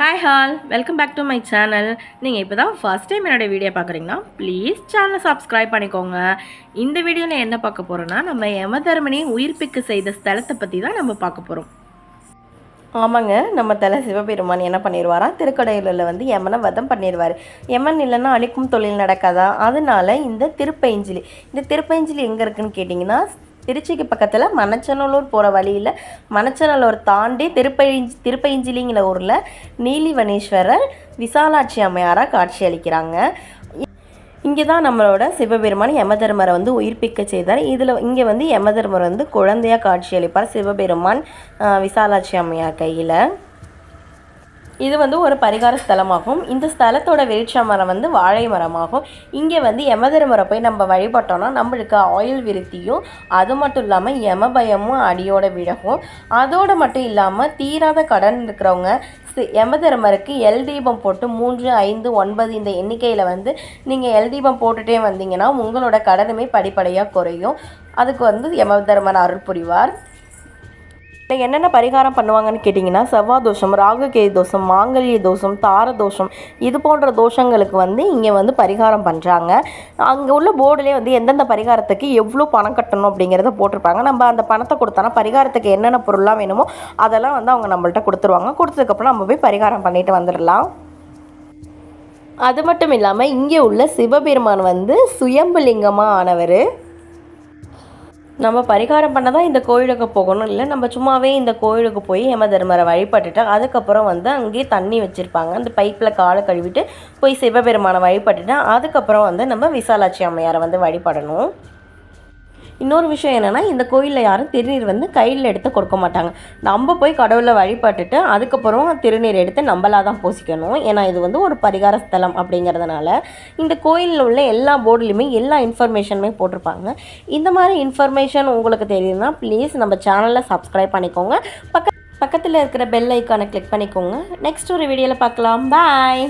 Hi all welcome back to my channel நீங்கள் இப்போ தான் ஃபஸ்ட் டைம் என்னோட வீடியோ பார்க்குறீங்கன்னா ப்ளீஸ் சேனலை சப்ஸ்கிரைப் பண்ணிக்கோங்க. இந்த வீடியோவில் என்ன பார்க்க போகிறோன்னா நம்ம யமதர்மனி உயிர்ப்பிக்க செய்த ஸ்தலத்தை பற்றி தான் நம்ம பார்க்க போகிறோம் ஆமாங்க நம்ம தலை சிவபெருமான் என்ன பண்ணிடுவாரா திருக்கடையூரில் வந்து யமனை வதம் பண்ணிடுவார் யமன் இல்லைன்னா அழிக்கும் தொழில் நடக்காதா? அதனால இந்த திருப்பைஞ்சிலி இந்த திருப்பைஞ்சிலி எங்கே இருக்குன்னு கேட்டிங்கன்னா திருச்சிக்கு பக்கத்தில் மணச்சநல்லூர் போகிற வழியில் மணச்சநல்லூர் தாண்டி திருப்பயிஞ்சி திருப்பைஞ்சிலிங்கிற ஊரில் நீலிவனேஸ்வரர் விசாலாட்சி அம்மையாராக காட்சி அளிக்கிறாங்க. இங்கே தான் நம்மளோட சிவபெருமான் யமதர்மரை வந்து உயிர்ப்பிக்க செய்தார். இதில் இங்கே வந்து யமதர்மர் வந்து குழந்தையாக காட்சி அளிப்பார் சிவபெருமான் விசாலாட்சி அம்மையார் கையில். இது வந்து ஒரு பரிகார ஸ்தலமாகும். இந்த ஸ்தலத்தோட வெளிச்ச மரம் வந்து வாழை மரமாகும். இங்கே வந்து யமதர்மரை போய் நம்ம வழிபட்டோம்னா நம்மளுக்கு ஆயுள் விருத்தியும் அது மட்டும் இல்லாமல் யமபயமும் அடியோட விழகும் அதோடு மட்டும் இல்லாமல் தீராத கடன் இருக்கிறவங்க சி- யமதர்மருக்கு எல் தீபம் போட்டு மூன்று ஐந்து ஒன்பது இந்த எண்ணிக்கையில் வந்து நீங்கள் எல் தீபம் போட்டுகிட்டே வந்தீங்கன்னா உங்களோட கடனுமே படிப்படியாக குறையும். அதுக்கு வந்து யமதர்மர் அருள் புரிவார். என்னென்ன பரிகாரம் பண்ணுவாங்கன்னு கேட்டிங்கன்னா செவ்வாய் தோஷம் ராகுகேது தோஷம் மாங்கல்ய தோஷம் தார தோஷம் இது போன்ற தோஷங்களுக்கு வந்து இங்கே வந்து பரிகாரம் பண்ணுறாங்க அங்கே உள்ள போர்டுலேயே வந்து எந்தெந்த பரிகாரத்துக்கு எவ்வளோ பணம் கட்டணும் அப்படிங்கிறத போட்டிருப்பாங்க. நம்ம அந்த பணத்தை கொடுத்தோன்னா பரிகாரத்துக்கு என்னென்ன பொருள்லாம் வேணுமோ அதெல்லாம் வந்து அவங்க நம்மள்ட்ட கொடுத்துருவாங்க. கொடுத்ததுக்கப்புறம் நம்ம போய் பரிகாரம் பண்ணிட்டு வந்துடலாம். அது மட்டும் இல்லாமல் இங்கே உள்ள சிவபெருமான் வந்து சுயம்புலிங்கமாக ஆனவர். நம்ம பரிகாரம் பண்ண தான் இந்த கோயிலுக்கு போகணும். இல்லை நம்ம சும்மாவே இந்த கோயிலுக்கு போய் யம தர்மரை வழிபட்டுட்டு அதுக்கப்புறம் வந்து அங்கேயே தண்ணி வச்சுருப்பாங்க. அந்த பைப்பில் காலை கழுவிட்டு போய் சிவபெருமானை வழிபட்டுட்டு அதுக்கப்புறம் வந்து நம்ம விசாலாட்சி அம்மையாரை வந்து வழிபடணும். இன்னொரு விஷயம் என்னென்னா இந்த கோயிலில் யாரும் திருநீர் வந்து கையில் எடுத்து கொடுக்க மாட்டாங்க. நம்ம போய் கடவுளை வழிபட்டுட்டு அதுக்கப்புறம் திருநீர் எடுத்து நம்மளாக தான் பூசிக்கணும். ஏன்னா இது வந்து ஒரு பரிகார ஸ்தலம் அப்படிங்கிறதுனால இந்த கோயிலில் உள்ள எல்லா போர்டுலையுமே எல்லா இன்ஃபர்மேஷனுமே போட்டிருப்பாங்க. இந்த மாதிரி இன்ஃபர்மேஷன் உங்களுக்கு தெரியுதுன்னா ப்ளீஸ் நம்ம சேனலை சப்ஸ்கிரைப் பண்ணிக்கோங்க. பக்க பக்கத்தில் இருக்கிற பெல் ஐக்கானை கிளிக் பண்ணிக்கோங்க. நெக்ஸ்ட் ஒரு வீடியோவில் பார்க்கலாம். பாய்!